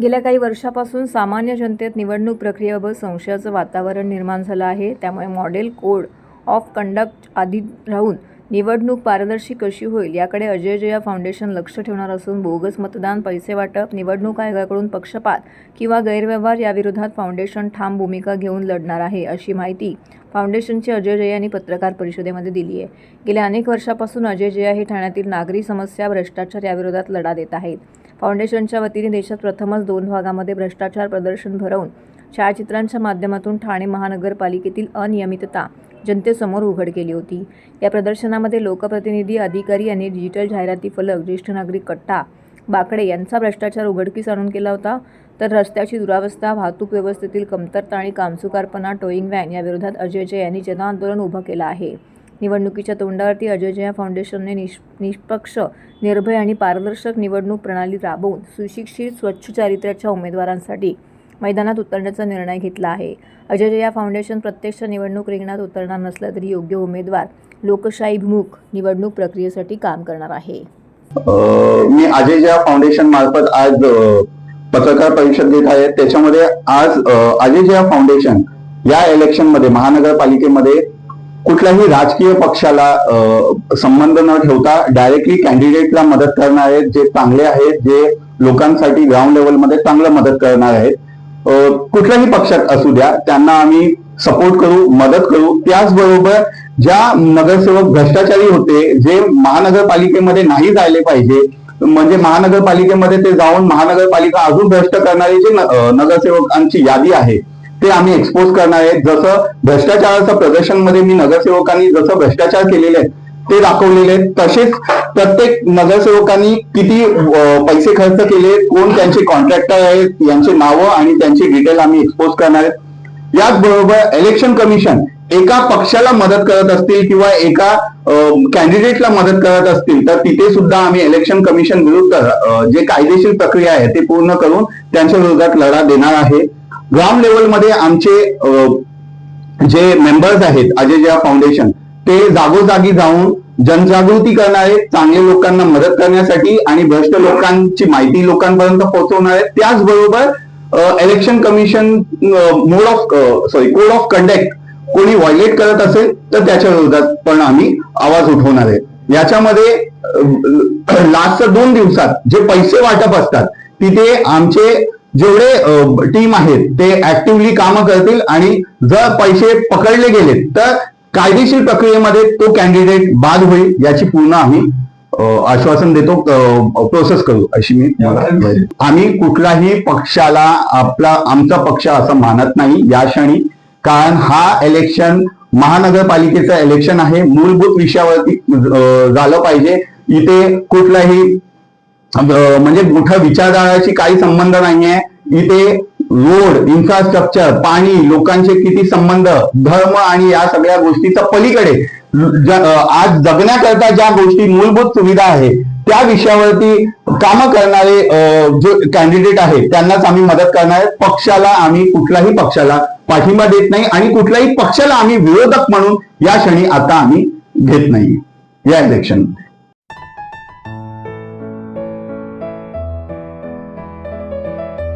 गेल्या काही वर्षापासून सामान्य जनतेत निवडणूक प्रक्रियेबाबत संशयाचं वातावरण निर्माण झालं आहे. त्यामुळे मॉडेल कोड ऑफ कंडक्ट आधी राहून निवडणूक पारदर्शी कशी होईल याकडे अजय जया फाउंडेशन लक्ष ठेवणार असून बोगस मतदान पैसे वाटप निवडणूक आयोगाकडून पक्षपात किंवा गैरव्यवहार याविरोधात फाउंडेशन ठाम भूमिका घेऊन लढणार आहे अशी माहिती फाउंडेशनचे अजय जया यांनी पत्रकार परिषदेमध्ये दिली आहे. गेल्या अनेक वर्षापासून अजय जया हे ठाण्यातील नागरी समस्या भ्रष्टाचार याविरोधात लढा देत आहेत. फाउंडेशनच्या वतीने देशात प्रथमच दोन भागामध्ये भ्रष्टाचार प्रदर्शन भरवून छायाचित्रांच्या माध्यमातून ठाणे महानगरपालिकेतील अनियमितता जनतेसमोर उघड केली होती. या प्रदर्शनामध्ये लोकप्रतिनिधी अधिकारी यांनी डिजिटल जाहिराती फलक ज्येष्ठ नागरिक कट्टा बाकडे यांचा भ्रष्टाचार उघडकीस आणून केला होता. तर रस्त्याची दुरावस्था वाहतूक व्यवस्थेतील कमतरता आणि कामचुकारपणा टोईंग व्हॅन याविरोधात अजय जय यांनी जनआंदोलन उभं केलं आहे. निवडणुकीच्या तोंडावरती अजय जया फाउंडेशनने निष निष्पक्ष निर्भय आणि पारदर्शक निवडणूक प्रणाली राबवून सुशिक्षित स्वच्छ चारित्र्याच्या उमेदवारांसाठी मैदानात उतरण्याचा निर्णय घेतला आहे. अजय जया फाउंडेशन प्रत्यक्ष निवडणूक रिंगणात उतरणार नसला तरी योग्य उमेदवार लोकशाहीभिमुख निवडणूक प्रक्रियेसाठी काम करणार आहे. मी अजय जया फाउंडेशन मार्फत आज पत्रकार परिषद घेत आहे. त्याच्यामध्ये आज अजय जया फाउंडेशन या इलेक्शनमध्ये महानगरपालिकेमध्ये कुठल्याही राजकीय पक्षाला संबंध न ठेवता डायरेक्टली कॅन्डिडेटला मदत करणार आहेत जे चांगले आहेत जे लोकांसाठी ग्राउंड लेवलमध्ये चांगलं मदत करणार आहेत कुठल्याही पक्षात असू द्या त्यांना आम्ही सपोर्ट करू मदत करू. त्याचबरोबर ज्या नगरसेवक भ्रष्टाचारी होते जे महानगरपालिकेमध्ये नाही जायले पाहिजे म्हणजे महानगरपालिकेमध्ये ते जाऊन महानगरपालिका अजून भ्रष्ट करणारी जे नगरसेवकांची यादी आहे ते आम्ही एक्सपोज करणार आहेत जसं भ्रष्टाचाराचं प्रदर्शनमध्ये मी नगरसेवकांनी जसं भ्रष्टाचार केलेले आहेत ते दाखवलेले आहेत. तसेच प्रत्येक नगरसेवकांनी किती पैसे खर्च केले कोण त्यांचे कॉन्ट्रॅक्टर आहेत यांचे नावं आणि त्यांची डिटेल आम्ही एक्सपोज करणार आहेत याचबरोबर इलेक्शन कमिशन एका पक्षाला मदत करत असतील किंवा एका कॅन्डिडेटला मदत करत असतील तर तिथे सुद्धा आम्ही इलेक्शन कमिशन विरुद्ध जे कायदेशीर प्रक्रिया आहे ते पूर्ण करून त्यांच्या विरोधात लढा देणार आहे. ग्राउंड लेवलमध्ये आमचे जे मेंबर्स आहेत अजयजया फाउंडेशन ते जागोजागी जाऊन जनजागृती करणार आहेत चांगल्या लोकांना मदत करण्यासाठी आणि भ्रष्ट लोकांची माहिती लोकांपर्यंत पोहोचवणार आहेत त्याचबरोबर election commission mode of sorry code of conduct कोणी व्हायलेट करत असेल तर त्याच्या विरोधात पण आम्ही आवाज उठवणार आहे. याच्यामध्ये लास्टच्या दोन दिवसात जे पैसे वाटप असतात तिथे आमचे जेवढे टीम आहेत ते ऍक्टिव्हली कामं करतील आणि जर पैसे पकडले गेले तर कायदेशीर प्रक्रियेमध्ये तो कॅन्डिडेट बाद होईल याची पूर्ण आम्ही आश्वासन देतो प्रोसेस करू अशी मी आम्ही कुठलाही पक्षाला आपला आमचा पक्ष असं मानत नाही या क्षणी कारण हा इलेक्शन महानगरपालिकेचं इलेक्शन आहे मूलभूत विषयावरती झालं पाहिजे. इथे कुठलाही म्हणजे मोठ्या विचारधाराशी काही संबंध नाहीये. इथे रोड इन्फ्रास्ट्रक्चर पाणी लोकांचे किती संबंध धर्म आणि या सगळ्या गोष्टीचा पलीकडे. आज जगण्याकरता ज्या गोष्टी मूलभूत सुविधा आहे त्या विषयावरती कामं करणारे जो जे कॅन्डिडेट आहेत त्यांनाच आम्ही मदत करणार आहे पक्षाला आम्ही कुठल्याही पक्षाला पाठिंबा देत नाही आणि कुठल्याही पक्षाला आम्ही विरोधक म्हणून या क्षणी आता आम्ही घेत नाही. या इलेक्शन